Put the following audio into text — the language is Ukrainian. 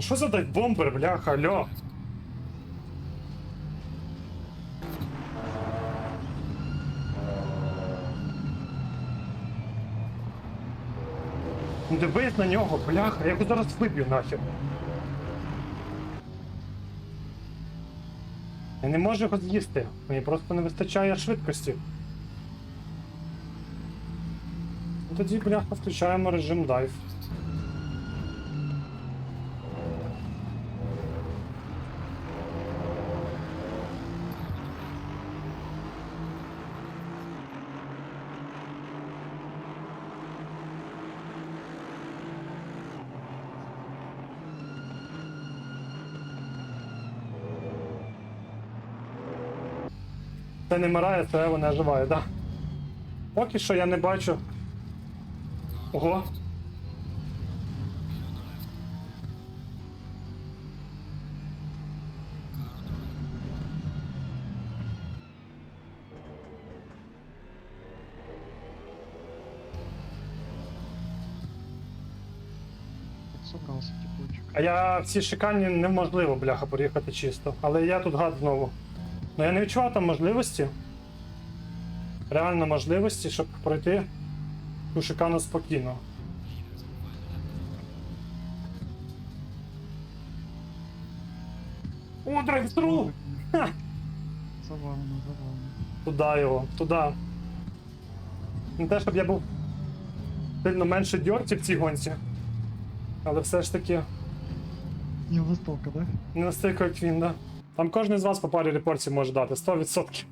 Що за бомбер, бляха, алло? Ну дивись на нього, бляха, я його зараз виб'ю нахер. Я не можу його з'їсти. Мені просто не вистачає швидкості. Ну, Тоді, бляха, включаємо режим дайв. Це не мирає, це вона оживає, да. Поки що я не бачу. Ого. А я в цій шикані неможливо, бляха, проїхати чисто. Але я тут гад знову. Ну я не відчував там можливості. Реально можливості, щоб пройти ту шикану спокійно. О, драйв-тру! Забавно, забавно. Туди його, туди. Не те, щоб я був сильно менше дьорті в цій гонці. Але все ж таки Не настолько, да? не настільки, як він, да. Там кожен з вас по парі репортів може дати, 100%.